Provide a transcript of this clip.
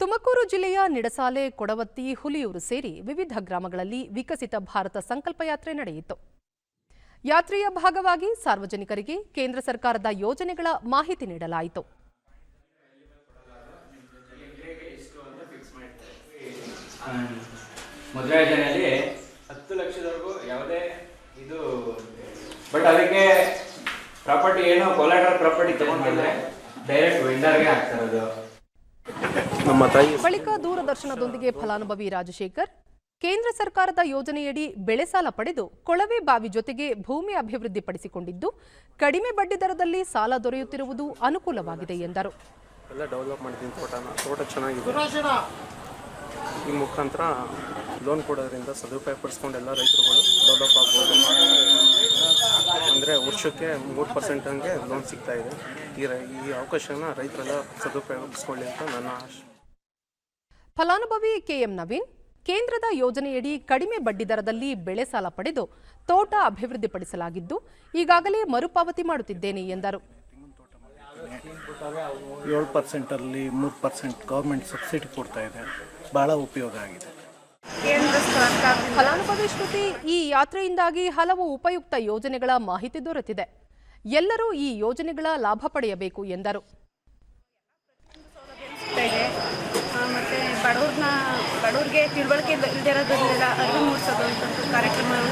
ತುಮಕೂರು ಜಿಲ್ಲೆಯ ನಿಡಸಾಲೆ, ಕೊಡವತ್ತಿ, ಹುಲಿಯೂರು ಸೇರಿ ವಿವಿಧ ಗ್ರಾಮಗಳಲ್ಲಿ ವಿಕಸಿತ ಭಾರತ ಸಂಕಲ್ಪ ಯಾತ್ರೆ ನಡೆಯಿತು. ಯಾತ್ರೆಯ ಭಾಗವಾಗಿ ಸಾರ್ವಜನಿಕರಿಗೆ ಕೇಂದ್ರ ಸರ್ಕಾರದ ಯೋಜನೆಗಳ ಮಾಹಿತಿ ನೀಡಲಾಯಿತು. ಲಕ್ಷದವರೆಗೂ ಇದು ಬಟ್ ಅದಕ್ಕೆ ಪ್ರಾಪರ್ಟಿ ಏನೋ ಕೋಲಾಟರ್ ಪ್ರಾಪರ್ಟಿ ತಗೊಂಡ್ರೆ ಡೈರೆಕ್ಟ್ ವೆಂಡರ್ಗೆ ಆಗ್ತಾ ಇರೋದು. ನಮ್ಮ ತಾಯಿ ಬಳಿಕ ದೂರದರ್ಶನದೊಂದಿಗೆ ಫಲಾನುಭವಿ ರಾಜಶೇಖರ್ ಕೇಂದ್ರ ಸರ್ಕಾರದ ಯೋಜನೆಯಡಿ ಬೆಳೆ ಸಾಲ ಪಡೆದು ಕೊಳವೆ ಬಾವಿ ಜೊತೆಗೆ ಭೂಮಿ ಅಭಿವೃದ್ಧಿಪಡಿಸಿಕೊಂಡಿದ್ದು ಕಡಿಮೆ ಬಡ್ಡಿ ದರದಲ್ಲಿ ಸಾಲ ದೊರೆಯುತ್ತಿರುವುದು ಅನುಕೂಲವಾಗಿದೆ ಎಂದರು. ಎಲ್ಲ ಡೆವಲಪ್ ಮಾಡಿದ್ದೀನಿ ತೋಟನ. ತೋಟ ಚೆನ್ನಾಗಿದೆ. ಈ ಮುಖಾಂತರ ಲೋನ್ ಕೊಡೋದ್ರಿಂದ ಸದುಪಯೋಗ ಪಡಿಸ್ಕೊಂಡು ಎಲ್ಲ ರೈತರುಗಳು ಡೆವಲಪ್ ಆಗ್ಬೋದು. ಅಂದರೆ ವರ್ಷಕ್ಕೆ ಮೂರು ಪರ್ಸೆಂಟ್ ಹಂಗೆ ಲೋನ್ ಸಿಗ್ತಾ ಇದೆ. ಈ ಅವಕಾಶನ ರೈತರೆಲ್ಲ ಸದುಪಯೋಗಿಸ್ಕೊಳ್ಳಿ ಅಂತ ನನ್ನ ಆಶೆ. ಫಲಾನುಭವಿ ಕೆಎಂ ನವೀನ್ ಕೇಂದ್ರದ ಯೋಜನೆಯಡಿ ಕಡಿಮೆ ಬಡ್ಡಿದರದಲ್ಲಿ ಬೆಳೆ ಸಾಲ ಪಡೆದು ತೋಟ ಅಭಿವೃದ್ಧಿಪಡಿಸಲಾಗಿದ್ದು ಈಗಾಗಲೇ ಮರುಪಾವತಿ ಮಾಡುತ್ತಿದ್ದೇನೆ ಎಂದರು. ಏಳು ಪರ್ಸೆಂಟಲ್ಲಿ ಮೂರು ಪರ್ಸೆಂಟ್ ಗೌರ್ಮೆಂಟ್ ಸಬ್ಸಿಡಿ ಕೊಡ್ತಾ ಇದೆ. ಬಹಳ ಉಪಯೋಗ ಆಗಿದೆ. ಕೇಂದ್ರ ಸರ್ಕಾರ ಫಲಾನುಭವಿ ಶ್ರುತಿ ಈ ಯಾತ್ರೆಯಿಂದಾಗಿ ಹಲವು ಉಪಯುಕ್ತ ಯೋಜನೆಗಳ ಮಾಹಿತಿ ದೊರೆತಿದೆ. ಎಲ್ಲರೂ ಈ ಯೋಜನೆಗಳ ಲಾಭ ಪಡೆಯಬೇಕು ಎಂದರು ಸಿಗ್ತಾ ಇದೆ ಆ, ಮತ್ತೆ ಬಡವ್ರನ್ನ ಬಡವ್ರಿಗೆ ತಿಳುವಳಿಕೆ ಇಲ್ಲದೆ ಅದು ಅರಿವು ಮೂಡಿಸೋದು ಅಂತ ಕಾರ್ಯಕ್ರಮವನ್ನು